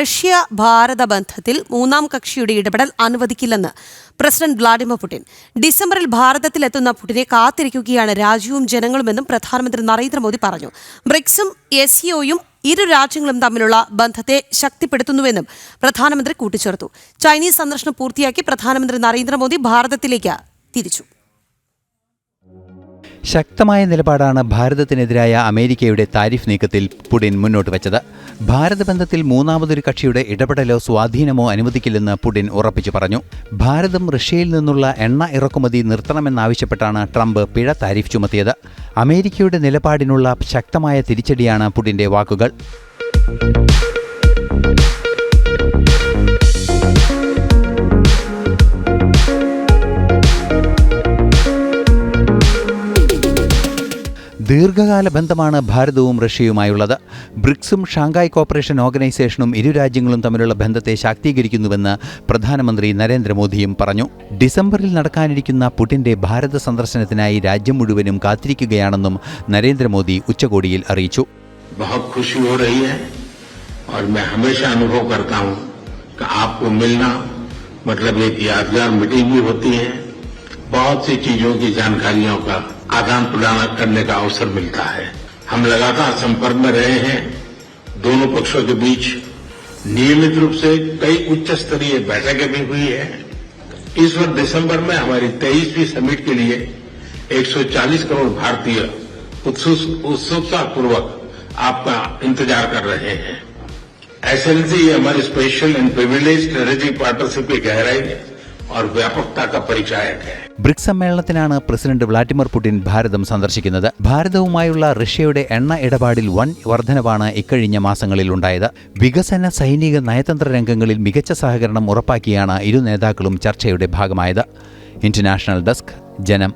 Russia ഭാരത ബന്ധത്തിൽ മൂന്നാം കക്ഷിയുടെ ഇടപെടൽ അനുവദിക്കില്ലെന്ന് പ്രസിഡന്റ് വ്ളാഡിമിർ പുടിൻ. ഡിസംബറിൽ ഭാരതത്തിലെത്തുന്ന പുടിനെ കാത്തിരിക്കുകയാണ് രാജ്യവും ജനങ്ങളുമെന്നും പ്രധാനമന്ത്രി നരേന്ദ്രമോദി പറഞ്ഞു. ബ്രിക്സും എസ് ഇരു രാജ്യങ്ങളും തമ്മിലുള്ള ബന്ധത്തെ ശക്തിപ്പെടുത്തുന്നുവെന്നും പ്രധാനമന്ത്രി കൂട്ടിച്ചേർത്തു. ചൈനീസ് സന്ദർശനം പൂർത്തിയാക്കി പ്രധാനമന്ത്രി നരേന്ദ്രമോദി ഭാരതത്തിലേക്ക് തിരിച്ചു. ശക്തമായ നിലപാടാണ് ഭാരതത്തിനെതിരായ അമേരിക്കയുടെ താരിഫ് നീക്കത്തിൽ പുടിൻ മുന്നോട്ട് വച്ചത്. ഭാരത ബന്ധത്തിൽ മൂന്നാമതൊരു കക്ഷിയുടെ ഇടപെടലോ സ്വാധീനമോ അനുവദിക്കില്ലെന്ന് പുടിൻ ഉറപ്പിച്ചു പറഞ്ഞു. ഭാരതം റഷ്യയിൽ നിന്നുള്ള എണ്ണ ഇറക്കുമതി നിർത്തണമെന്നാവശ്യപ്പെട്ടാണ് ട്രംപ് പിഴ താരിഫ് ചുമത്തിയത്. അമേരിക്കയുടെ നിലപാടിനുള്ള ശക്തമായ തിരിച്ചടിയാണ് പുടിന്റെ വാക്കുകൾ. ദീർഘകാല ബന്ധമാണ് ഭാരതവും റഷ്യയുമായുള്ളത് ബ്രിക്സും ഷാങ്കായ് കോപ്പറേഷൻ ഓർഗനൈസേഷനും ഇരു രാജ്യങ്ങളും തമ്മിലുള്ള ബന്ധത്തെ ശാക്തീകരിക്കുന്നുവെന്ന് പ്രധാനമന്ത്രി നരേന്ദ്രമോദിയും പറഞ്ഞു ഡിസംബറിൽ നടക്കാനിരിക്കുന്ന പുടിന്റെ ഭാരത സന്ദർശനത്തിനായി രാജ്യം മുഴുവനും കാത്തിരിക്കുകയാണെന്നും നരേന്ദ്രമോദി ഉച്ചകോടിയിൽ അറിയിച്ചു बहुत खुशी हो रही है और मैं हमेशा अनुभव करता हूं कि आपको मिलना मतलब एक यादगार मीटिंग भी होती है बहुत सी चीज़ों की जानकारियों का आदान प्रदान करने का अवसर मिलता है। हम लगातार संपर्क में रहे हैं। दोनों पक्षों के बीच नियमित रूप से कई उच्च स्तरीय बैठकें भी हुई है। इस वर्ष दिसंबर में हमारी तेईसवीं समिट के लिए 140 करोड़ भारतीय उत्सुकतापूर्वक आपका इंतज़ार कर रहे हैं। एसएलसी हमारी special and privilege strategic partnership की गहराई है ബ്രിക്സ് സമ്മേളനത്തിനാണ് പ്രസിഡന്റ് വ്ളാഡിമിർ പുടിൻ ഭാരതം സന്ദർശിക്കുന്നത്. ഭാരതവുമായുള്ള റഷ്യയുടെ എണ്ണ ഇടപാടിൽ വൻ വർധനവാണ് ഇക്കഴിഞ്ഞ മാസങ്ങളിൽ ഉണ്ടായത്. വികസന സൈനിക നയതന്ത്ര രംഗങ്ങളിൽ മികച്ച സഹകരണം ഉറപ്പാക്കിയാണ് ഇരു നേതാക്കളും ചർച്ചയുടെ ഭാഗമായത്. ഇന്റർനാഷണൽ ഡെസ്ക് ജനം